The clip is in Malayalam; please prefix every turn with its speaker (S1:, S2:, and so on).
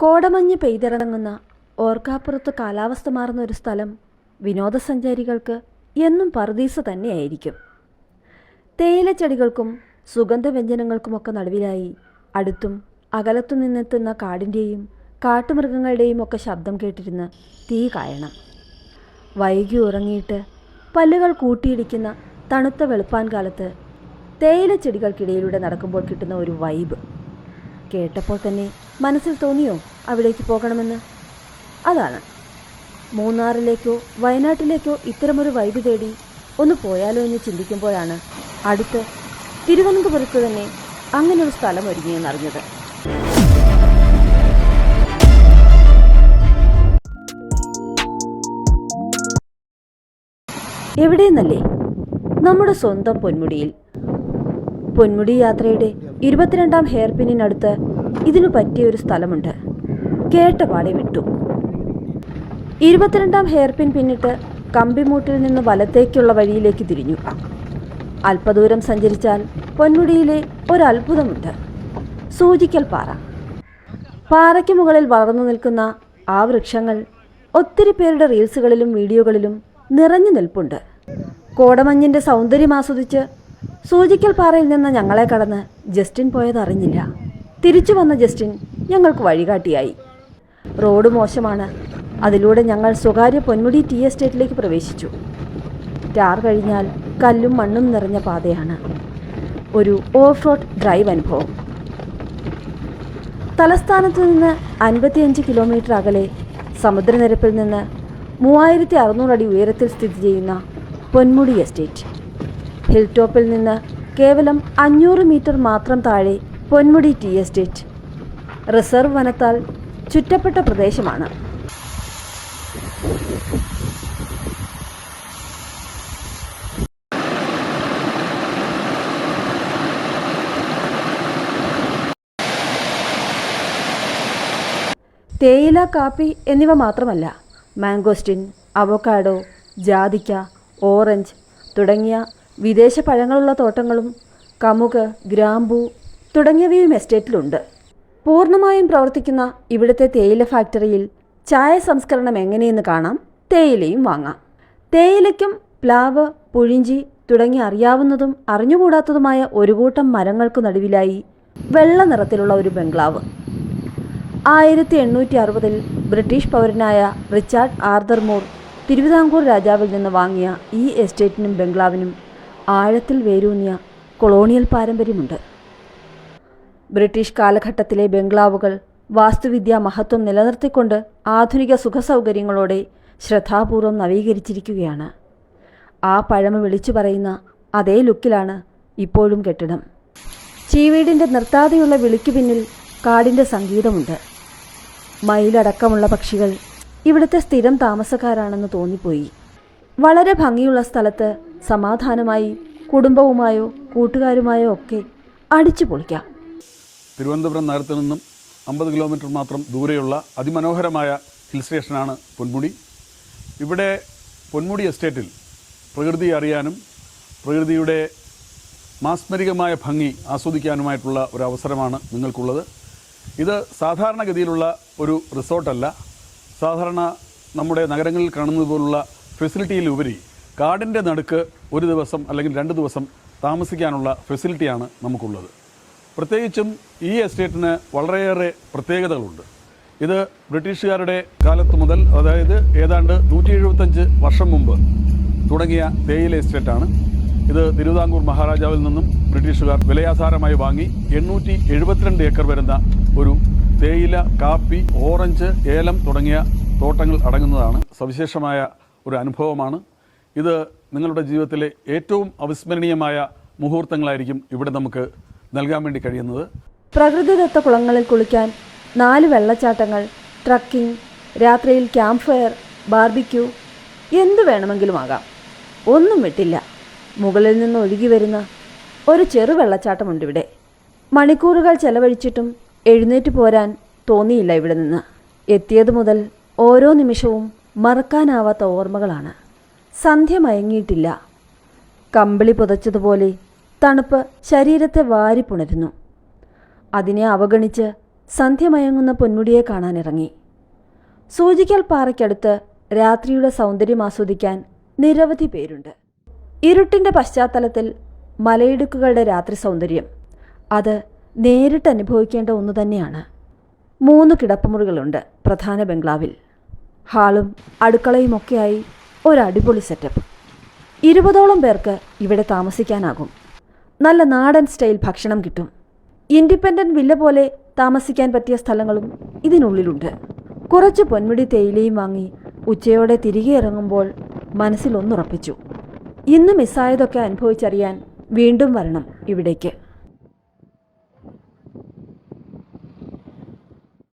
S1: കോടമഞ്ഞ് പെയ്തിറങ്ങുന്ന ഓർക്കാപ്പുറത്ത് കാലാവസ്ഥ മാറുന്ന ഒരു സ്ഥലം വിനോദസഞ്ചാരികൾക്ക് എന്നും പറുദീസ തന്നെയായിരിക്കും. തേയിലച്ചെടികൾക്കും സുഗന്ധവ്യഞ്ജനങ്ങൾക്കുമൊക്കെ നടുവിലായി അടുത്തും അകലത്തും നിന്നെത്തുന്ന കാടിന്റെയും കാട്ടുമൃഗങ്ങളുടെയും ഒക്കെ ശബ്ദം കേട്ടിരുന്ന് തീ കായണം. വൈകി ഉറങ്ങിയിട്ട് പല്ലുകൾ കൂട്ടിയിടിക്കുന്ന തണുത്ത വെളുപ്പാൻ കാലത്ത് തേയിലച്ചെടികൾക്കിടയിലൂടെ നടക്കുമ്പോൾ കിട്ടുന്ന ഒരു വൈബ്. കേട്ടപ്പോൾ തന്നെ മനസ്സിൽ തോന്നിയോ അവിടേക്ക് പോകണമെന്ന്? അതാണ്. മൂന്നാറിലേക്കോ വയനാട്ടിലേക്കോ ഇത്തരമൊരു വൈബ് തേടി ഒന്ന് പോയാലോ എന്ന് ചിന്തിക്കുമ്പോഴാണ് അടുത്ത് തിരുവനന്തപുരത്ത് തന്നെ അങ്ങനെ ഒരു സ്ഥലം ഒരുങ്ങിയെന്നറിഞ്ഞത്. എവിടെയെന്നല്ലേ? നമ്മുടെ സ്വന്തം പൊന്മുടിയിൽ. പൊന്മുടി യാത്രയുടെ ഇരുപത്തിരണ്ടാം ഹെയർ പിന്നിനടുത്ത് ഇതിനു പറ്റിയ ഒരു സ്ഥലമുണ്ട്. കേട്ടപാടെ വിട്ടു. ഇരുപത്തിരണ്ടാം ഹെയർ പിൻ പിന്നിട്ട് കമ്പിമൂട്ടിൽ നിന്ന് വലത്തേക്കുള്ള വഴിയിലേക്ക് തിരിഞ്ഞു. അല്പദൂരം സഞ്ചരിച്ചാൽ പൊന്മുടിയിലെ ഒരത്ഭുതമുണ്ട്. സൂചിക്കൽ പാറ. പാറയ്ക്ക് മുകളിൽ വളർന്നു നിൽക്കുന്ന ആ വൃക്ഷങ്ങൾ ഒത്തിരി പേരുടെ റീൽസുകളിലും വീഡിയോകളിലും നിറഞ്ഞു നിൽപ്പുണ്ട്. കോടമഞ്ഞിന്റെ സൗന്ദര്യം ആസ്വദിച്ച് സൂചിക്കൽ പാറയിൽ നിന്ന് ഞങ്ങളെ കടന്ന് ജസ്റ്റിൻ പോയത് അറിഞ്ഞില്ല. തിരിച്ചു വന്ന ജസ്റ്റിൻ ഞങ്ങൾക്ക് വഴികാട്ടിയായി. റോഡ് മോശമാണ്. അതിലൂടെ ഞങ്ങൾ സ്വകാര്യ പൊന്മുടി ടി എസ്റ്റേറ്റിലേക്ക് പ്രവേശിച്ചു. ടാർ കഴിഞ്ഞാൽ കല്ലും മണ്ണും നിറഞ്ഞ പാതയാണ്. ഒരു ഓഫ് റോഡ് ഡ്രൈവ് അനുഭവം. തലസ്ഥാനത്തു നിന്ന് അൻപത്തിയഞ്ച് കിലോമീറ്റർ അകലെ സമുദ്രനിരപ്പിൽ നിന്ന് മൂവായിരത്തി അറുന്നൂറ് അടി ഉയരത്തിൽ സ്ഥിതി ചെയ്യുന്ന പൊന്മുടി എസ്റ്റേറ്റ്. ഹിൽ ടോപ്പിൽ നിന്ന് കേവലം അഞ്ഞൂറ് മീറ്റർ മാത്രം താഴെ പൊന്മുടി ടി എസ്റ്റേറ്റ്. റിസർവ് വനത്താൽ ചുറ്റപ്പെട്ട പ്രദേശമാണ്. തേയില കാപ്പി എന്നിവ മാത്രമല്ല മാംഗോസ്റ്റിൻ അവക്കാഡോ ജാതിക്ക ഓറഞ്ച് തുടങ്ങിയ വിദേശ പഴങ്ങളുള്ള തോട്ടങ്ങളും കമുക് ഗ്രാമ്പൂ തുടങ്ങിയവയും എസ്റ്റേറ്റിലുണ്ട്. പൂർണമായും പ്രവർത്തിക്കുന്ന ഇവിടുത്തെ തേയില ഫാക്ടറിയിൽ ചായ സംസ്കരണം എങ്ങനെയെന്ന് കാണാം. തേയിലയും വാങ്ങാം. തേയിലയ്ക്കും പ്ലാവ് പുഴിഞ്ചി തുടങ്ങി അറിയാവുന്നതും അറിഞ്ഞുകൂടാത്തതുമായ ഒരു കൂട്ടം മരങ്ങൾക്കു നടുവിലായി വെള്ള നിറത്തിലുള്ള ഒരു ബംഗ്ലാവ്. ആയിരത്തി എണ്ണൂറ്റി അറുപതിൽ ബ്രിട്ടീഷ് പൗരനായ റിച്ചാർഡ് ആർദർ മൂർ തിരുവിതാംകൂർ രാജാവിൽ നിന്ന് വാങ്ങിയ ഈ എസ്റ്റേറ്റിനും ബംഗ്ലാവിനും ആഴത്തിൽ വേരൂന്നിയ കൊളോണിയൽ പാരമ്പര്യമുണ്ട്. ബ്രിട്ടീഷ് കാലഘട്ടത്തിലെ ബംഗ്ലാവുകൾ വാസ്തുവിദ്യാ മഹത്വം നിലനിർത്തിക്കൊണ്ട് ആധുനിക സുഖസൗകര്യങ്ങളോടെ ശ്രദ്ധാപൂർവം നവീകരിച്ചിരിക്കുകയാണ്. ആ പഴമ വിളിച്ചു പറയുന്ന അതേ ലുക്കിലാണ് ഇപ്പോഴും കെട്ടിടം. ചീവീടിന്റെ നിർത്താതെയുള്ള വിളിക്കു പിന്നിൽ കാടിന്റെ സംഗീതമുണ്ട്. മയിലടക്കമുള്ള പക്ഷികൾ ഇവിടുത്തെ സ്ഥിരം താമസക്കാരാണെന്ന് തോന്നിപ്പോയി. വളരെ ഭംഗിയുള്ള സ്ഥലത്ത് സമാധാനമായി കുടുംബവുമായോ കൂട്ടുകാരുമായോ ഒക്കെ അടിച്ചു പൊളിക്കാം.
S2: തിരുവനന്തപുരം നഗരത്തിൽ നിന്നും അമ്പത് കിലോമീറ്റർ മാത്രം ദൂരെയുള്ള അതിമനോഹരമായ ഹിൽ സ്റ്റേഷനാണ് പൊന്മുടി. ഇവിടെ പൊന്മുടി എസ്റ്റേറ്റിൽ പ്രകൃതി അറിയാനും പ്രകൃതിയുടെ മാസ്മരികമായ ഭംഗി ആസ്വദിക്കാനുമായിട്ടുള്ള ഒരു അവസരമാണ് നിങ്ങൾക്കുള്ളത്. ഇത് സാധാരണഗതിയിലുള്ള ഒരു റിസോർട്ടല്ല. സാധാരണ നമ്മുടെ നഗരങ്ങളിൽ കാണുന്നത് പോലുള്ള ഫെസിലിറ്റിയിലുപരി കാടിന്റെ നടുക്ക് ഒരു ദിവസം അല്ലെങ്കിൽ രണ്ട് ദിവസം താമസിക്കാനുള്ള ഫെസിലിറ്റിയാണ് നമുക്കുള്ളത്. പ്രത്യേകിച്ചും ഈ എസ്റ്റേറ്റിന് വളരെയേറെ പ്രത്യേകതകളുണ്ട്. ഇത് ബ്രിട്ടീഷുകാരുടെ കാലത്ത് മുതൽ അതായത് ഏതാണ്ട് നൂറ്റി എഴുപത്തഞ്ച് വർഷം മുമ്പ് തുടങ്ങിയ തേയില എസ്റ്റേറ്റാണ്. ഇത് തിരുവിതാംകൂർ മഹാരാജാവിൽ നിന്നും ബ്രിട്ടീഷുകാർ വിലയാസാരമായി വാങ്ങി എണ്ണൂറ്റി എഴുപത്തിരണ്ട് ഏക്കർ വരുന്ന ഒരു തേയില കാപ്പി ഓറഞ്ച് ഏലം തുടങ്ങിയ തോട്ടങ്ങൾ അടങ്ങുന്നതാണ് സവിശേഷമായ ഒരു അനുഭവമാണ്. ഇത് നിങ്ങളുടെ ജീവിതത്തിലെ ഏറ്റവും അവിസ്മരണീയമായ മുഹൂർത്തങ്ങളായിരിക്കും ഇവിടെ നമുക്ക് നൽകാൻ വേണ്ടി കഴിയുന്നത്
S1: പ്രകൃതിദത്ത കുളങ്ങളിൽ കുളിക്കാൻ നാല് വെള്ളച്ചാട്ടങ്ങൾ ട്രക്കിംഗ് രാത്രിയിൽ ക്യാമ്പ് ഫയർ ബാർബിക്യൂ എന്തു വേണമെങ്കിലും ആകാം. ഒന്നും വിട്ടില്ല. മുകളിൽ നിന്ന് ഒഴുകി വരുന്ന ഒരു ചെറു വെള്ളച്ചാട്ടമുണ്ട് ഇവിടെ. മണിക്കൂറുകൾ ചെലവഴിച്ചിട്ടും എഴുന്നേറ്റ് പോരാൻ തോന്നിയില്ല ഇവിടെ നിന്ന്. എത്തിയത് മുതൽ ഓരോ നിമിഷവും മറക്കാനാവാത്ത ഓർമ്മകളാണ്. സന്ധ്യ മയങ്ങിയിട്ടില്ല. കമ്പിളി പുതച്ചതുപോലെ തണുപ്പ് ശരീരത്തെ വാരിപ്പുണരുന്നു അതിനെ അവഗണിച്ച് സന്ധ്യമയങ്ങുന്ന പൊന്മുടിയെ കാണാനിറങ്ങി. സൂചിക്കൽ പാറയ്ക്കടുത്ത് രാത്രിയുടെ സൗന്ദര്യം ആസ്വദിക്കാൻ നിരവധി പേരുണ്ട്. ഇരുട്ടിന്റെ പശ്ചാത്തലത്തിൽ മലയിടുക്കുകളുടെ രാത്രി സൗന്ദര്യം. അത് നേരിട്ട് അനുഭവിക്കേണ്ട ഒന്ന് തന്നെയാണ്. മൂന്ന് കിടപ്പുമുറികളുണ്ട് പ്രധാന ബംഗ്ലാവിൽ. ഹാളും അടുക്കളയുമൊക്കെയായി ഒരടിപൊളി സെറ്റപ്പ്. ഇരുപതോളം പേർക്ക് ഇവിടെ താമസിക്കാനാകും. നല്ല നാടൻ സ്റ്റൈൽ ഭക്ഷണം കിട്ടും. ഇൻഡിപെൻഡന്റ് വില്ല പോലെ താമസിക്കാൻ പറ്റിയ സ്ഥലങ്ങളും ഇതിനുള്ളിലുണ്ട്. കുറച്ച് പൊന്മുടി തേയിലയും വാങ്ങി ഉച്ചയോടെ തിരികെ ഇറങ്ങുമ്പോൾ മനസ്സിലൊന്നുറപ്പിച്ചു ഇന്ന് മിസ്സായതൊക്കെ അനുഭവിച്ചറിയാൻ വീണ്ടും വരണം ഇവിടേക്ക്.